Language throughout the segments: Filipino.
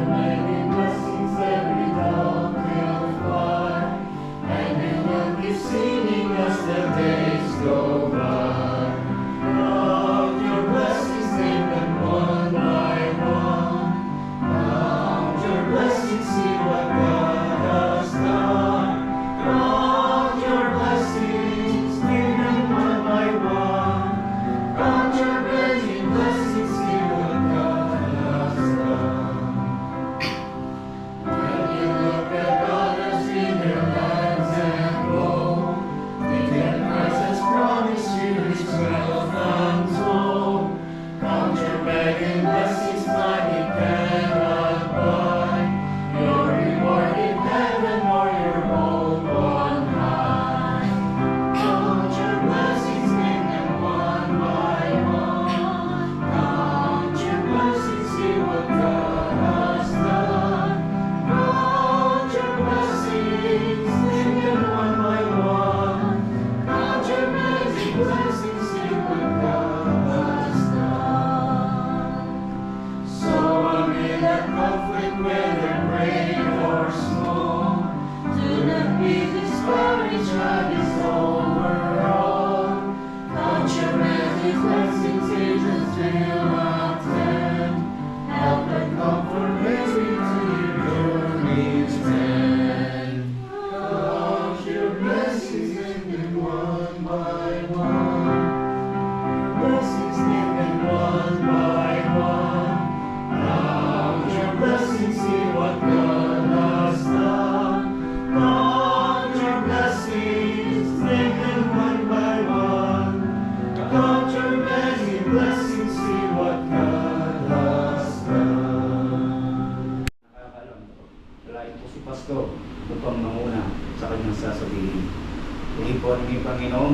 Amen.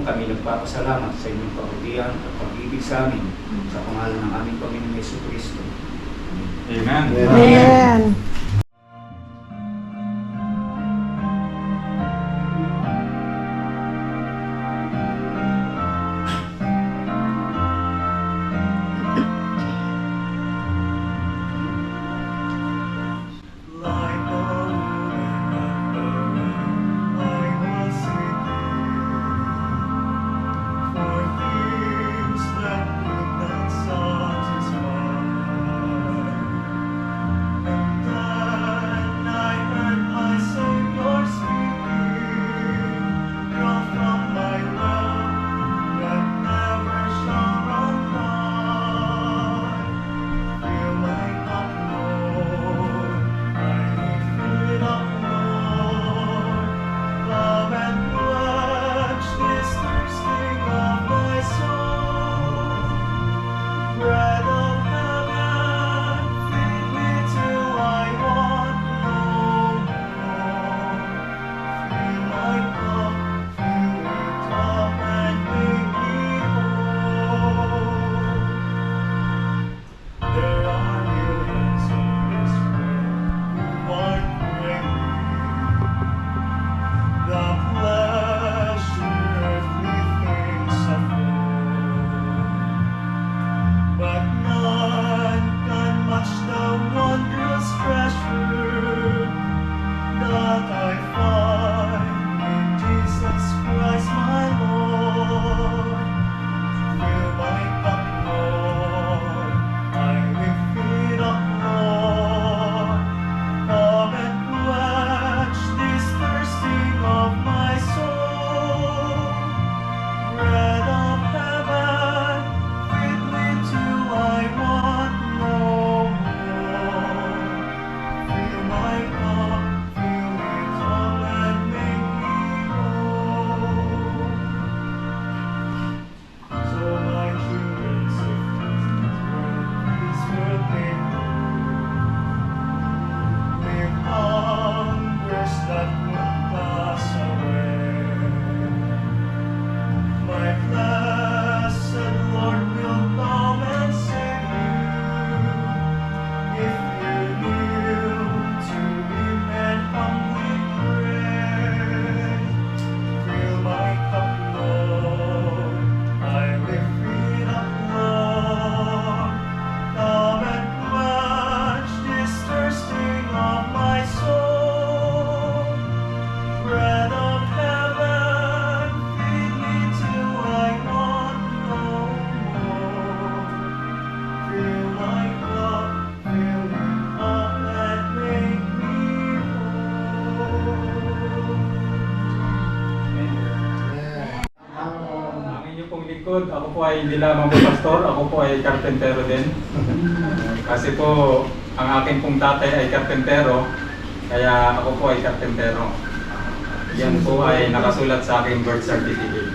Kami nagpapasalamat sa inyong pagkutiyan at pag-ibig sa amin sa pangalan ng aming Panginoon Yesu Kristo. Amen. Amen. Like likod, ako po ay hindi lamang po pastor, ako po ay karpentero din. Kasi po, ang aking pong tatay ay karpentero, kaya ako po ay karpentero. Yan po ay nakasulat sa aking birth certificate.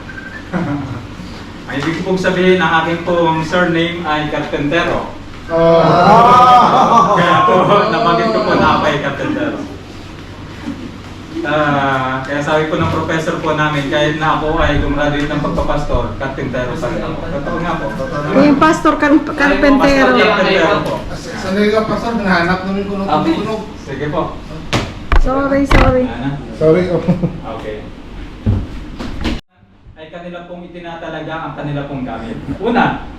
ang ibig pong sabihin, ang aking pong surname ay karpentero. Kaya po, nabanggit ko po na ako ay karpentero. Ah, kaya sabi po ng professor po namin, kahit na ako ay gumraduate ng pagpapastor, karpentero sa ako. Totoo nga po, totoo naman. Yung pastor kan karpentero. Karpentero po. Sanay ka pa sir, nahanap namin kung ano Okay. tunog. Sige po. Sorry, sorry. Ano? Sorry. Okay. Ay kanila pong itinatalaga ang kanila pong gamit. Una,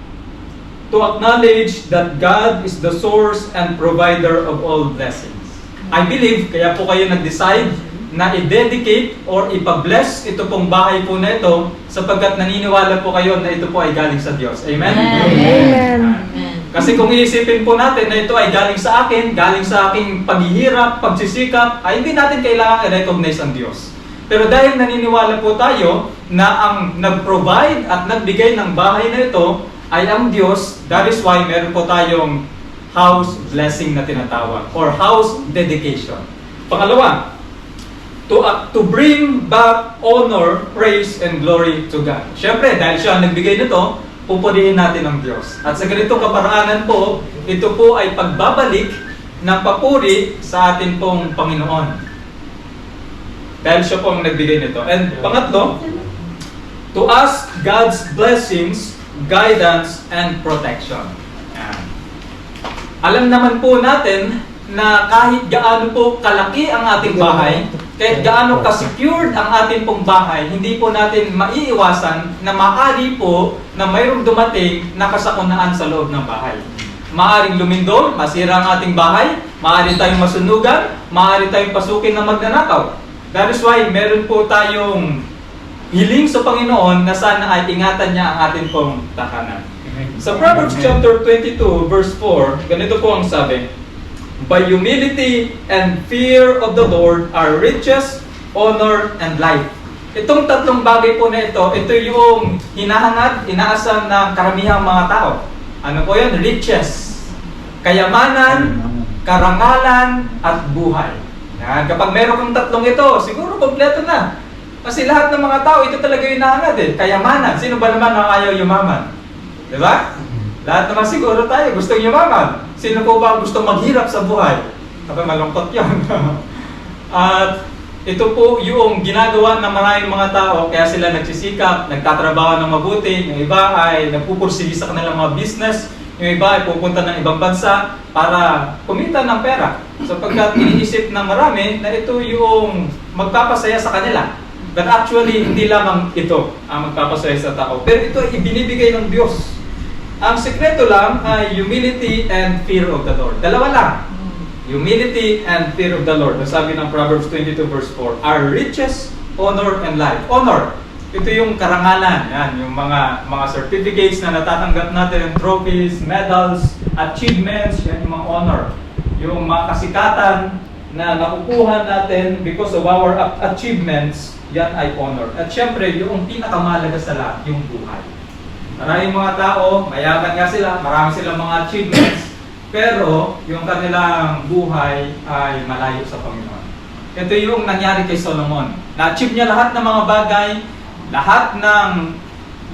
to acknowledge that God is the source and provider of all blessings. I believe, kaya po kayo nag-decide na i-dedicate or ipa-bless ito pong bahay po na ito sapagkat naniniwala po kayo na ito po ay galing sa Diyos. Amen? Amen. Kasi kung iisipin po natin na ito ay galing sa akin, galing sa aking paghihirap, pagsisikap, ay hindi natin kailangan i-recognize ang Diyos. Pero dahil naniniwala po tayo na ang nag-provide at nagbigay ng bahay na ito ay ang Diyos, that is why meron po tayong house blessing na tinatawag or house dedication. Pangalawa, to uh, to bring back honor, praise, and glory to God. Siyempre, dahil siya ang nagbigay nito, pupurihin natin ang Diyos. At sa ganitong kaparaanan po, ito po ay pagbabalik ng papuri sa atin pong Panginoon. Dahil siya po ang nagbigay nito. And pangatlo, to ask God's blessings, guidance, and protection. Alam naman po natin na kahit gaano po kalaki ang ating bahay, kahit gaano ka-secured ang ating pong bahay, hindi po natin maiiwasan na maaari po na mayroong dumating na kasakunaan sa loob ng bahay. Maaring lumindol, masira ang ating bahay, maaari tayong masunugan, maaari tayong pasukin ng magnanakaw. That is why meron po tayong hiling sa Panginoon na sana ay ingatan niya ang ating pong tahanan. Sa Proverbs chapter 22 verse 4, ganito po ang sabi, By humility and fear of the Lord are riches, honor, and life. Itong tatlong bagay po na ito, ito yung hinahangad, inaasam ng karamihang mga tao. Ano po yun? Riches, kayamanan, karangalan, at buhay. Yan. Kapag meron kang tatlong ito, siguro kompleto na. Kasi lahat ng mga tao, ito talaga yung hinahangat eh. Kayamanan. Sino ba naman ang ayaw yumaman? Di ba? Lahat naman siguro tayo gustong yumaman. Sino po ba ang gustong maghirap sa buhay? Kapag malungkot yun. At ito po yung ginagawa ng maraming mga tao, kaya sila nagsisikap, nagtatrabaho ng mabuti, yung iba ay nagpupursige sa kanilang mga business, yung iba ay pupunta ng ibang bansa para kumita ng pera. Sapagkat iniisip ng marami na ito yung magpapasaya sa kanila. But actually, hindi lamang ito ang magpapasaya sa tao. Pero ito ay ibinibigay ng Diyos. Ang sekreto lang ay humility and fear of the Lord. Dalawa lang. Humility and fear of the Lord. Ang Sabi ng Proverbs 22 verse 4, are riches, honor, and life. Honor, ito yung karangalan. Yan, yung mga mga certificates na natatanggap natin, trophies, medals, achievements, yan yung mga honor. Yung mga kasikatan na nakukuha natin because of our achievements, yan ay honor. At syempre, yung pinakamahalaga sa lahat, yung buhay. Maraming mga tao, mayaman nga sila, marami silang mga achievements, pero yung kanilang buhay ay malayo sa Panginoon. Ito yung nangyari kay Solomon. Na-achieve niya lahat ng mga bagay, lahat ng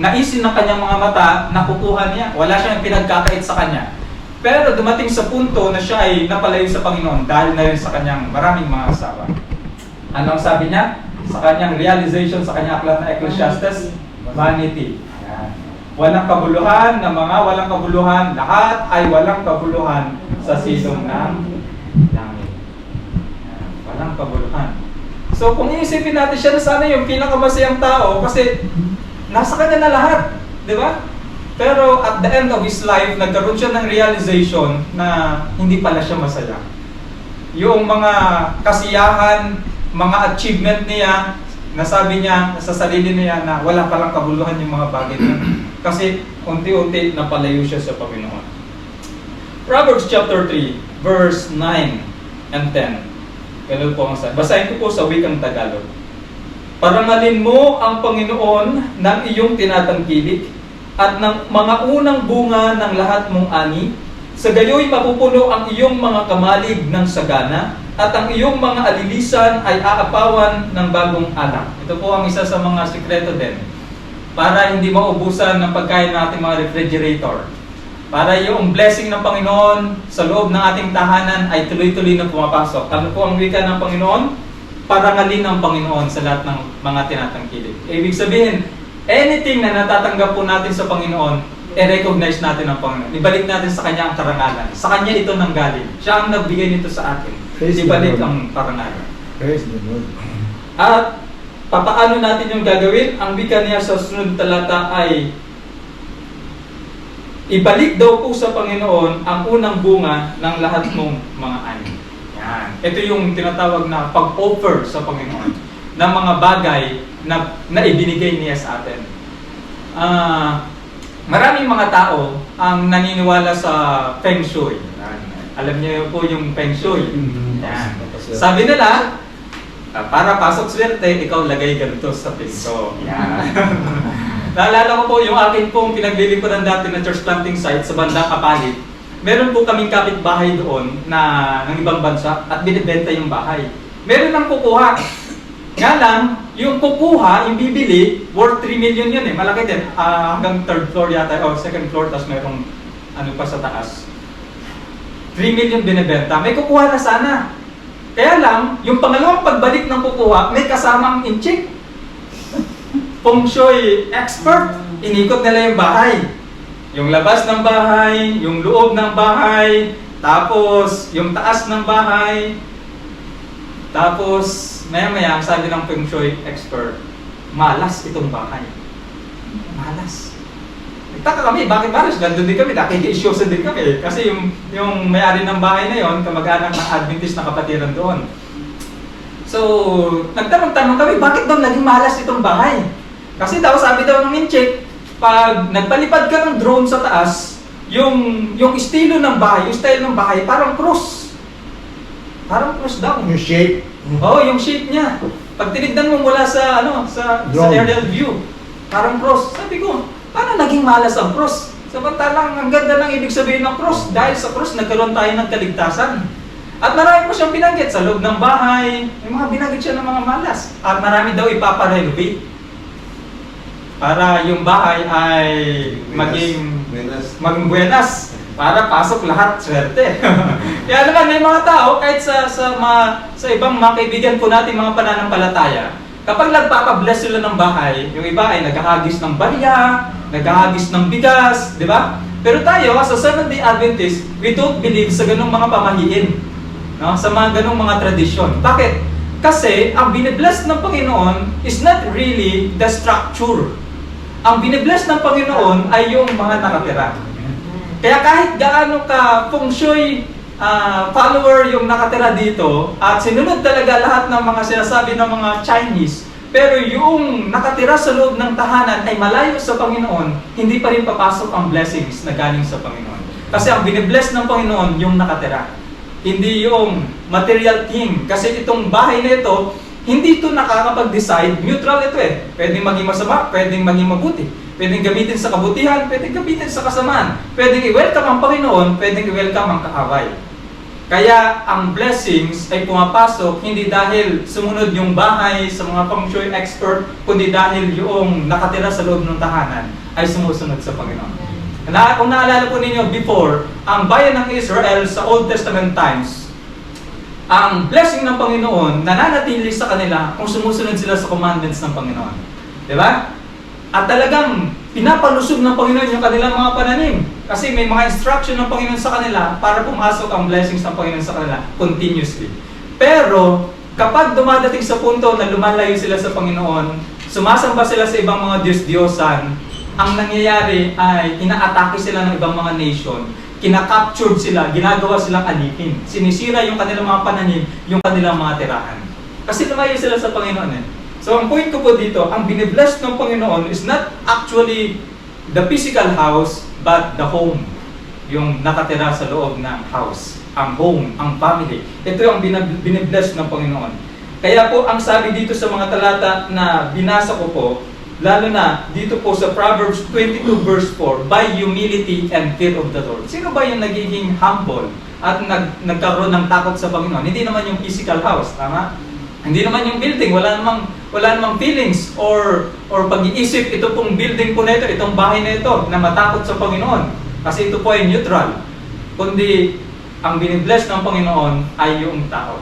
naisin ng kanyang mga mata, nakukuha niya. Wala siyang pinagkakait sa kanya. Pero dumating sa punto na siya ay napalayo sa Panginoon dahil na rin sa kanyang maraming mga asawa. Ano ang sabi niya? Sa kanyang realization sa kanyang aklat na Ecclesiastes, vanity. Walang kabuluhan na mga walang kabuluhan, lahat ay walang kabuluhan sa silong ng langit. Walang kabuluhan. So kung iisipin natin siya na sana yung pinakamasayang tao kasi nasa kanya na lahat, di ba? Pero at the end of his life, nagkaroon siya ng realization na hindi pala siya masaya. Yung mga kasiyahan, mga achievement niya, nasabi niya sa sarili niya na wala palang kabuluhan yung mga bagay niya. Kasi unti-unti napalayo siya sa Panginoon. Proverbs chapter 3, verse 9 and 10. Ganun po ang sabi. Basahin ko po sa wikang Tagalog. Parangalin mo ang Panginoon ng iyong tinatangkilik at ng mga unang bunga ng lahat mong ani. Sa gayoy mapupuno ang iyong mga kamalig ng sagana at ang iyong mga alilisan ay aapawan ng bagong alak. Ito po ang isa sa mga sikreto din para hindi maubusan ng pagkain ng ating mga refrigerator. Para yung blessing ng Panginoon sa loob ng ating tahanan ay tuloy-tuloy na pumapasok. Ano po ang wika ng Panginoon? Parangalin ng Panginoon sa lahat ng mga tinatangkilik. Ibig sabihin, anything na natatanggap po natin sa Panginoon, i-recognize natin ang Panginoon. Ibalik natin sa Kanya ang karangalan. Sa Kanya ito nanggaling. Siya ang nagbigay nito sa atin. Praise Ibalik ang karangalan. Praise the Lord. At papaano natin yung gagawin? Ang wika niya sa sunod talata ay Ibalik daw po sa Panginoon ang unang bunga ng lahat mong mga ani. Yan. Ito yung tinatawag na pag-offer sa Panginoon ng mga bagay na, na ibinigay niya sa atin. Ah, maraming mga tao ang naniniwala sa Feng Shui. Alam niyo po yung Feng Shui. Yan. Sabi nila, ah, para pasok swerte, ikaw lagay ganito sa pinto. Yan. Naalala ko po yung akin pong pinaglilingkuran dati na church planting site sa bandang Kapalit. Meron po kaming kapitbahay doon na ng ibang bansa at binibenta yung bahay. Meron nang kukuha. Nga lang, yung kukuha, yung bibili, worth 3 million yun eh. Malaki din. Ah, hanggang third floor yata, o second floor, tapos merong ano pa sa taas. 3 million binibenta. May kukuha na sana. Kaya lang, yung pangalawang pagbalik ng kukuha, may kasamang inchik. Feng Shui expert, inikot nila yung bahay. Yung labas ng bahay, yung loob ng bahay, tapos yung taas ng bahay. Tapos, maya-maya, sabi ng Feng Shui expert, malas itong bahay. Malas. Nagtaka kami, bakit malas? Gandun din kami, nakiki-isyosa din kami. Kasi yung, yung may-ari ng bahay na yon, kamag-anak ng Adventist na kapatiran doon. So, nagtanong-tanong kami, bakit daw naging malas itong bahay? Kasi daw, sabi daw ng incheck, pag nagpalipad ka ng drone sa taas, yung yung estilo ng bahay, yung style ng bahay, parang cross. Parang cross daw. Yung shape. Oo, yung shape niya. Pag tinignan mo mula sa ano, sa, sa Drone. aerial view, parang cross. Sabi ko, paano naging malas ang cross? Samantalang ang ganda ng ibig sabihin ng cross dahil sa cross nagkaroon tayo ng kaligtasan. At marami po siyang binanggit sa loob ng bahay. May mga binanggit siya ng mga malas. At marami daw ipaparenovate. Para yung bahay ay maging Buenas. maging buenas para pasok lahat swerte. Kaya naman may mga tao kahit sa sa mga, sa ibang mga kaibigan po natin mga pananampalataya, kapag nagpapabless sila ng bahay, yung iba ay naghahagis ng barya, naghahagis ng bigas, di ba? Pero tayo, as a Seventh-day Adventist, we don't believe sa ganung mga pamahiin. No? Sa mga ganung mga tradisyon. Bakit? Kasi ang binibless ng Panginoon is not really the structure. Ang binibless ng Panginoon ay yung mga nakatira. Kaya kahit gaano ka feng shui ah, follower yung nakatira dito at sinunod talaga lahat ng mga sinasabi ng mga Chinese, pero yung nakatira sa loob ng tahanan ay malayo sa Panginoon, hindi pa rin papasok ang blessings na galing sa Panginoon. Kasi ang binibless ng Panginoon yung nakatira. Hindi yung material thing. Kasi itong bahay na ito, hindi ito nakakapag-decide. Neutral ito eh. Pwedeng maging masama, pwedeng maging mabuti. Pwedeng gamitin sa kabutihan, pwedeng gamitin sa kasamaan. Pwedeng i-welcome ang Panginoon, pwedeng i-welcome ang kaaway. Kaya ang blessings ay pumapasok hindi dahil sumunod yung bahay sa mga feng shui expert, kundi dahil yung nakatira sa loob ng tahanan ay sumusunod sa Panginoon. Na, kung naalala po ninyo before, ang bayan ng Israel sa Old Testament times, ang blessing ng Panginoon nananatili sa kanila kung sumusunod sila sa commandments ng Panginoon. Di ba? At talagang pinapalusog ng Panginoon yung kanilang mga pananim. Kasi may mga instruction ng Panginoon sa kanila para pumasok ang blessings ng Panginoon sa kanila continuously. Pero kapag dumadating sa punto na lumalayo sila sa Panginoon, sumasamba sila sa ibang mga Diyos-Diyosan, ang nangyayari ay inaatake sila ng ibang mga nation, kinakaptured sila, ginagawa silang alipin. Sinisira yung kanilang mga pananim, yung kanilang mga tirahan. Kasi lumayo sila sa Panginoon eh. So ang point ko po dito, ang binibless ng Panginoon is not actually the physical house, but the home. Yung nakatira sa loob ng house. Ang home, ang family. Ito yung binibless ng Panginoon. Kaya po, ang sabi dito sa mga talata na binasa ko po, Lalo na dito po sa Proverbs 22 verse 4, by humility and fear of the Lord. Sino ba yung nagiging humble at nag, nagkaroon ng takot sa Panginoon? Hindi naman yung physical house, tama? Hindi naman yung building, wala namang wala namang feelings or or pag-iisip ito pong building po na ito, itong bahay na ito na matakot sa Panginoon. Kasi ito po ay neutral. Kundi ang binibless ng Panginoon ay yung tao.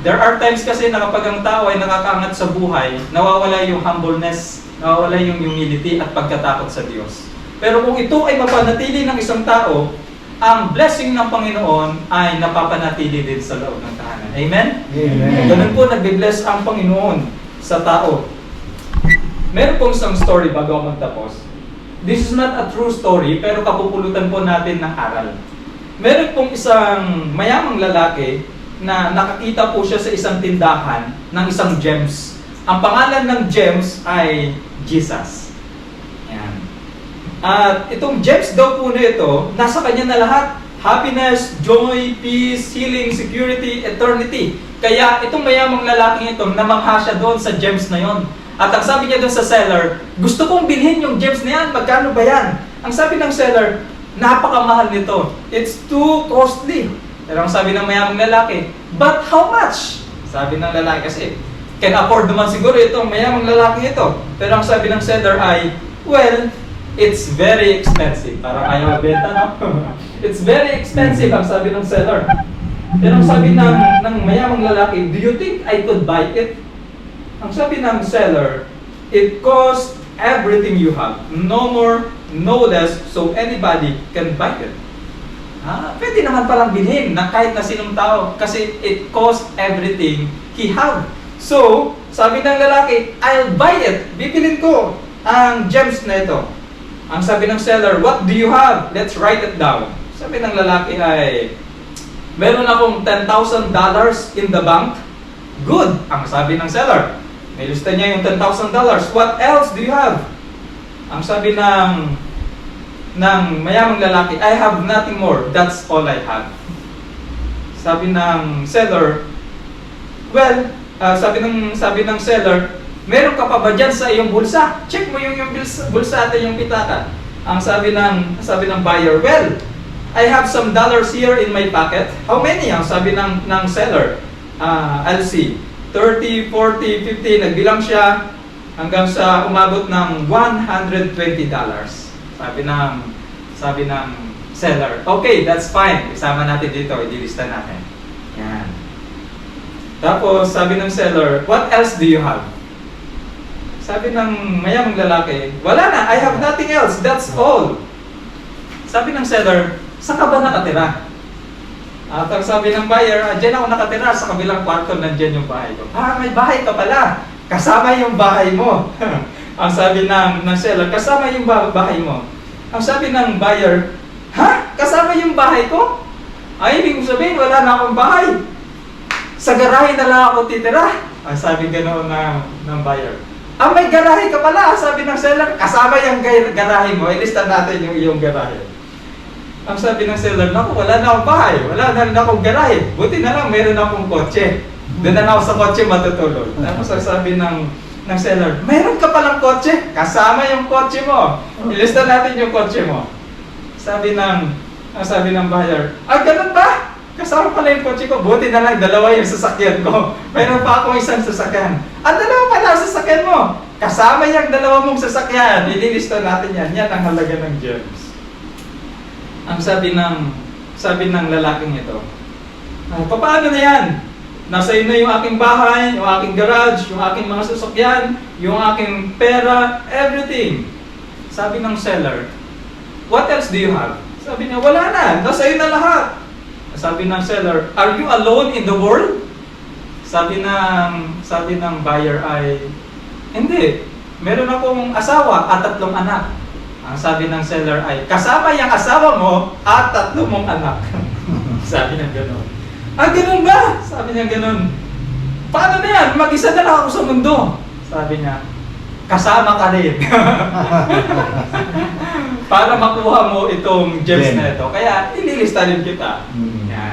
There are times kasi na kapag ang tao ay nakakaangat sa buhay, nawawala yung humbleness, nawawala yung humility at pagkatakot sa Diyos. Pero kung ito ay mapanatili ng isang tao, ang blessing ng Panginoon ay napapanatili din sa loob ng tahanan. Amen? Amen. Ganun po nagbe-bless ang Panginoon sa tao. Meron pong isang story bago ako magtapos. This is not a true story, pero kapupulutan po natin ng aral. Meron pong isang mayamang lalaki na nakakita po siya sa isang tindahan ng isang gems. Ang pangalan ng gems ay Jesus. At itong gems daw po na ito, nasa kanya na lahat. Happiness, joy, peace, healing, security, eternity. Kaya itong mayamang lalaking ito, namangha siya doon sa gems na yon. At ang sabi niya doon sa seller, gusto kong bilhin yung gems na yan, magkano ba yan? Ang sabi ng seller, napakamahal nito. It's too costly. Pero ang sabi ng mayamang lalaki, but how much? Sabi ng lalaki kasi, can afford naman siguro itong mayamang lalaki ito. Pero ang sabi ng seller ay, well, it's very expensive. Parang ayaw benta, no? it's very expensive, ang sabi ng seller. Pero ang sabi ng, ng mayamang lalaki, do you think I could buy it? Ang sabi ng seller, it costs everything you have. No more, no less, so anybody can buy it. Ah, pwede naman palang bilhin na kahit na sinong tao kasi it costs everything he have. So, sabi ng lalaki, I'll buy it. Bibilin ko ang gems na ito. Ang sabi ng seller, what do you have? Let's write it down. Sabi ng lalaki ay, meron akong $10,000 in the bank. Good, ang sabi ng seller. Nilista niya yung $10,000. What else do you have? Ang sabi ng ng mayamang lalaki, I have nothing more. That's all I have. Sabi ng seller, well, ah, sabi ng sabi ng seller, meron ka pa ba dyan sa iyong bulsa? Check mo yung, yung bulsa, at yung pitaka. Ang sabi ng sabi ng buyer, well, I have some dollars here in my pocket. How many? Ang sabi ng ng seller, ah, I'll see. 30, 40, 50, nagbilang siya hanggang sa umabot ng $120. Sabi ng sabi ng seller, okay, that's fine. Isama natin dito, ililista natin. Yan. Tapos, sabi ng seller, what else do you have? Sabi ng mayamang lalaki, wala na, I have nothing else, that's all. Sabi ng seller, saan ka ba nakatira? At ang sabi ng buyer, ah, dyan ako nakatira sa kabilang kwarto, nandyan yung bahay ko. Ah, may bahay ka pala. Kasama yung bahay mo. ang sabi ng, ng seller, kasama yung ba- bahay mo. Ang sabi ng buyer, ha? Kasama yung bahay ko? Ay, ibig sabihin, wala na akong bahay. Sa garahe na lang ako titira. Ang sabi ganoon ng, ng buyer. Ah, may garahe ka pala. Sabi ng seller, kasama yung garahe mo. Ilista natin yung iyong garahe. Ang sabi ng seller, naku, wala na akong bahay. Wala na rin akong garahe. Buti na lang, meron akong kotse. Doon na ako sa kotse matutulog. Tapos ang sabi ng ng seller, meron ka palang kotse. Kasama yung kotse mo. Ilista natin yung kotse mo. Sabi ng, ang sabi ng buyer, ah, ganun ba? Kasama pala yung kotse ko. Buti na lang, dalawa yung sasakyan ko. Meron pa akong isang sasakyan. Ang dalawa pala sasakyan mo. Kasama yung dalawa mong sasakyan. Ililista natin yan. Yan ang halaga ng gems. Ang sabi ng sabi ng lalaking ito, ah, paano na yan? Nasa iyo na yung aking bahay, yung aking garage, yung aking mga sasakyan, yung aking pera, everything. Sabi ng seller, what else do you have? Sabi niya, wala na, nasa iyo na lahat. Sabi ng seller, are you alone in the world? Sabi ng sabi ng buyer ay, hindi. Meron akong asawa at tatlong anak. Ang sabi ng seller ay, kasama yung asawa mo at tatlo mong anak. sabi ng gano'n. Ah, ganun ba? Sabi niya ganun. Paano na yan? Mag-isa na lang ako sa mundo. Sabi niya, kasama ka rin. Para makuha mo itong gems Gem. na ito. Kaya, ililista rin kita. Mm.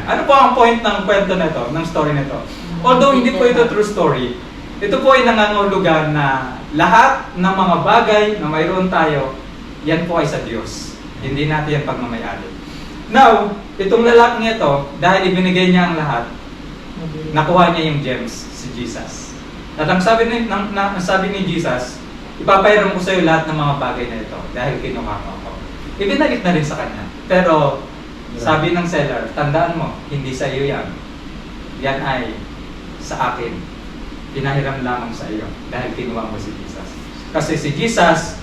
Ano po ang point ng kwento na ito, ng story na ito? Although hindi po ito true story, Ito po ay nangangahulugan na lahat ng mga bagay na mayroon tayo, yan po ay sa Diyos. Hindi natin yan pagmamayari. Now, itong lalaking ito, dahil ibinigay niya ang lahat, nakuha niya yung gems, si Jesus. At ang sabi ni, ng, na, ang sabi ni Jesus, ipapayron ko sa iyo lahat ng mga bagay na ito dahil kinuha mo ako. Ibinalik na rin sa kanya. Pero, sabi ng seller, tandaan mo, hindi sa iyo yan. Yan ay sa akin. Pinahiram lamang sa iyo dahil kinuha mo si Jesus. Kasi si Jesus,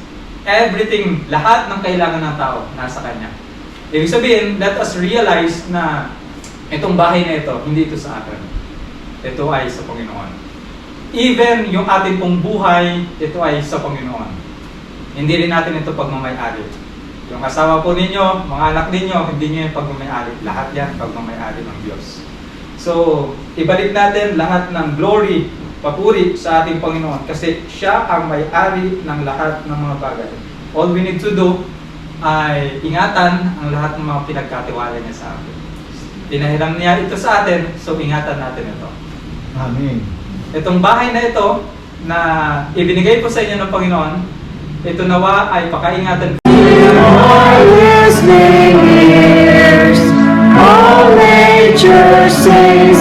everything, lahat ng kailangan ng tao, nasa kanya. Ibig sabihin, let us realize na itong bahay na ito, hindi ito sa akin. Ito ay sa Panginoon. Even yung ating pong buhay, ito ay sa Panginoon. Hindi rin natin ito pagmamayari. Yung asawa po ninyo, mga anak ninyo, hindi nyo yung pagmamayari. Lahat yan pagmamayari ng Diyos. So, ibalik natin lahat ng glory, papuri sa ating Panginoon kasi siya ang may-ari ng lahat ng mga bagay. All we need to do ay ingatan ang lahat ng mga pinagkatiwala niya sa atin. Pinahiram niya ito sa atin, so ingatan natin ito. Amen. Itong bahay na ito na ibinigay po sa inyo ng Panginoon, ito nawa ay pakaingatan. All nature sings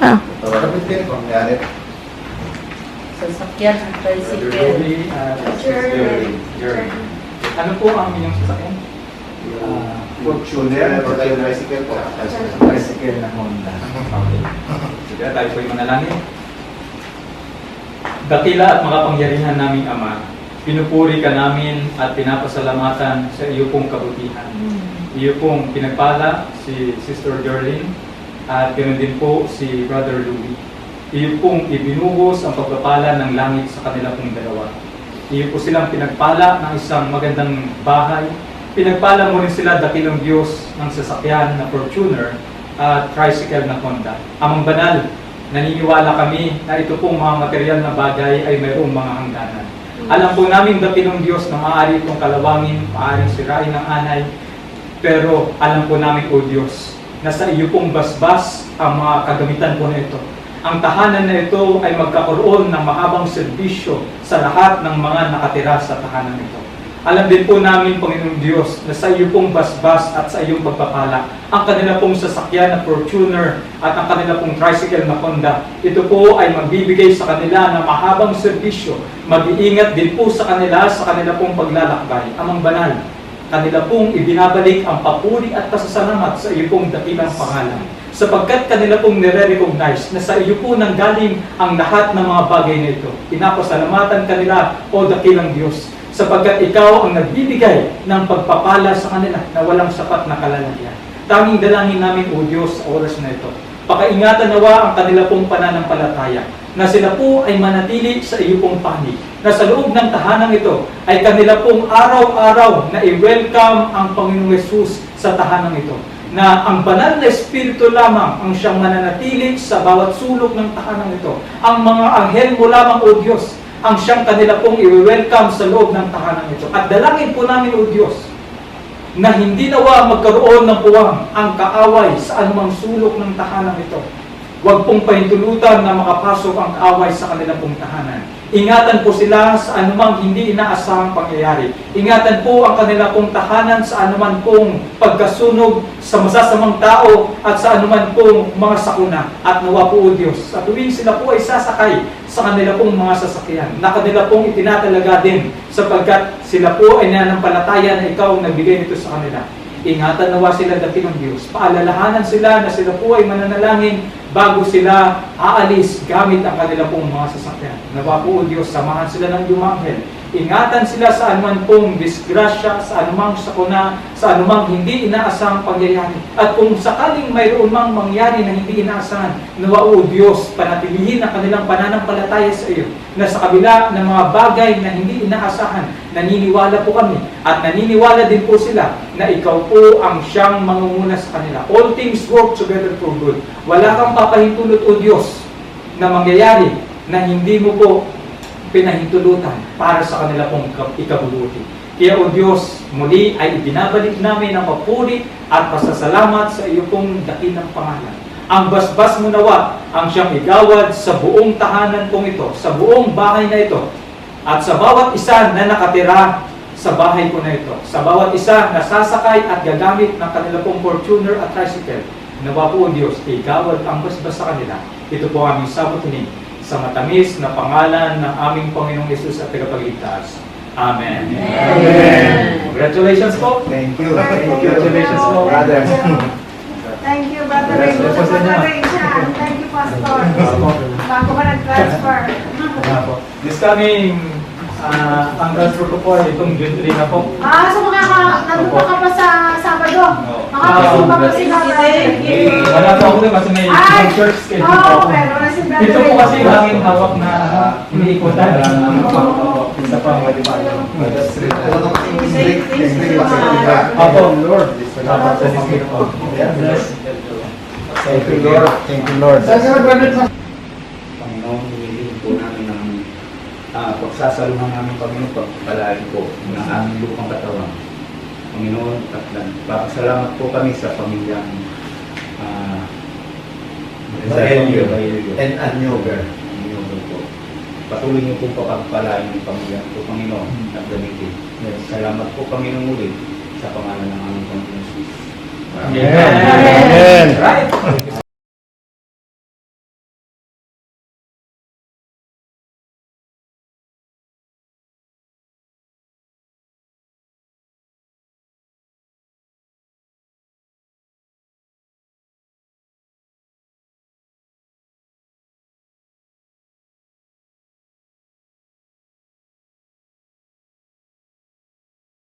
Ah. Kayo. Sasakyan tricycle. At Sister Jerry. Ano po ang inyong sasakyan? Ah, Fortuner, or tayo bicycle po. Tricycle na Honda. Okay. Sige, tayo po'y manalangin. Dakila at makapangyarihan naming Ama, pinupuri ka namin at pinapasalamatan sa iyo pong kabutihan. Iyo pong pinagpala si Sister Darlene at ganoon din po si Brother Louie. Iyo pong ibinuhos ang pagpapala ng langit sa kanila pong dalawa. Iyo po silang pinagpala ng isang magandang bahay. Pinagpala mo rin sila dakilang Diyos ng sasakyan na Fortuner at tricycle na Honda. Amang banal, naniniwala kami na ito pong mga material na bagay ay mayroong mga hangganan. Alam po namin dakilang Diyos na maaari itong kalawangin, maaaring sirain ng anay, pero alam po namin, O Diyos, na sa iyo pong basbas ang mga kagamitan po na ito. Ang tahanan na ito ay magkakaroon ng mahabang serbisyo sa lahat ng mga nakatira sa tahanan ito. Alam din po namin, Panginoong Diyos, na sa iyo pong basbas at sa iyong pagpapala, ang kanila pong sasakyan na Fortuner at ang kanila pong tricycle na Honda, ito po ay magbibigay sa kanila ng mahabang serbisyo, mag-iingat din po sa kanila sa kanila pong paglalakbay, amang banal. Kanila pong ibinabalik ang papuri at pasasalamat sa iyo pong dakilang pangalan sapagkat kanila pong nire-recognize na sa iyo po nanggaling ang lahat ng mga bagay na ito. Pinapasalamatan kanila, O dakilang Diyos, sapagkat ikaw ang nagbibigay ng pagpapala sa kanila na walang sapat na kalalagyan. Tanging dalangin namin, O Diyos, sa oras na ito. Pakaingatan nawa ang kanila pong pananampalataya na sila po ay manatili sa iyo pong panig. Na sa loob ng tahanang ito ay kanila pong araw-araw na i-welcome ang Panginoong Yesus sa tahanang ito. Na ang banal na Espiritu lamang ang siyang mananatili sa bawat sulok ng tahanang ito. Ang mga anghel mo lamang, O Diyos, ang siyang kanila pong i-welcome sa loob ng tahanang ito. At dalangin po namin, O Diyos, na hindi nawa magkaroon ng puwang ang kaaway sa anumang sulok ng tahanan ito. Huwag pong pahintulutan na makapasok ang kaaway sa kanilang pong tahanan. Ingatan po sila sa anumang hindi inaasahang pangyayari. Ingatan po ang kanila pong tahanan sa anuman pong pagkasunog sa masasamang tao at sa anuman pong mga sakuna. At nawa po o Diyos, sa tuwing sila po ay sasakay sa kanila pong mga sasakyan, na kanila pong itinatalaga din sapagkat sila po ay nananampalataya na ikaw ang nagbigay nito sa kanila. Ingatan nawa sila dati ng Diyos. Paalalahanan sila na sila po ay mananalangin bago sila aalis gamit ang kanila pong mga sasakyan. Nawa po o Diyos, samahan sila ng Dumanghel. Ingatan sila sa anuman pong disgrasya, sa anumang sakuna, sa anumang hindi inaasahang pangyayari. At kung sakaling mayroon mang mangyari na hindi inaasahan, nawa o Diyos, panatilihin ang kanilang pananampalataya sa iyo na sa kabila ng mga bagay na hindi inaasahan, naniniwala po kami at naniniwala din po sila na ikaw po ang siyang mangunguna sa kanila. All things work together for good. Wala kang papahintulot o Diyos na mangyayari na hindi mo po pinahintulutan para sa kanila pong ka- ikabubuti. Kaya o Diyos, muli ay ibinabalik namin ang papuri at pasasalamat sa iyo pong dakilang pangalan. Ang basbas mo nawa ang siyang igawad sa buong tahanan kong ito, sa buong bahay na ito, at sa bawat isa na nakatira sa bahay ko na ito, sa bawat isa na sasakay at gagamit ng kanila pong Fortuner at tricycle, nawa po o Diyos, igawad ang basbas sa kanila. Ito po ang aming sabotinin sa matamis na pangalan ng aming Panginoong Yesus at Tagapagligtas. Amen. Amen. Congratulations po. Thank you. Congratulations po. Brother. Thank you, Brother sa Raychan. Thank you, Pastor. Bago ka nag-transfer. This coming, uh, ang transfer ko po ay itong June 3 na po. Ah, so makaka, nandun pa ka pa sa Sabado. Oo. Makakasimba pa sila. Eh, Wala po ako kasi may Ay! may church schedule po Oo, pero wala si Brother Ito po kasi ang hawak na uh, iniikutan. Isa pa ang Apo. Lord. Apo, po. Thank you, Lord. Thank you, Lord. Panginoon, humihiling po namin ng uh, pagsasaluhan namin, Panginoon, pagpalain po ng aming lupang katawan. Panginoon, at papasalamat po kami sa pamilyang uh, Baelio. Baelio. And Anyover. Panginoon po. Patuloy niyo po papagpalain ng pamilya po, Panginoon, at gamitin. Salamat po, Panginoon, muli sa pangalan ng aming Panginoon Jesus. Amen. Amen. Right.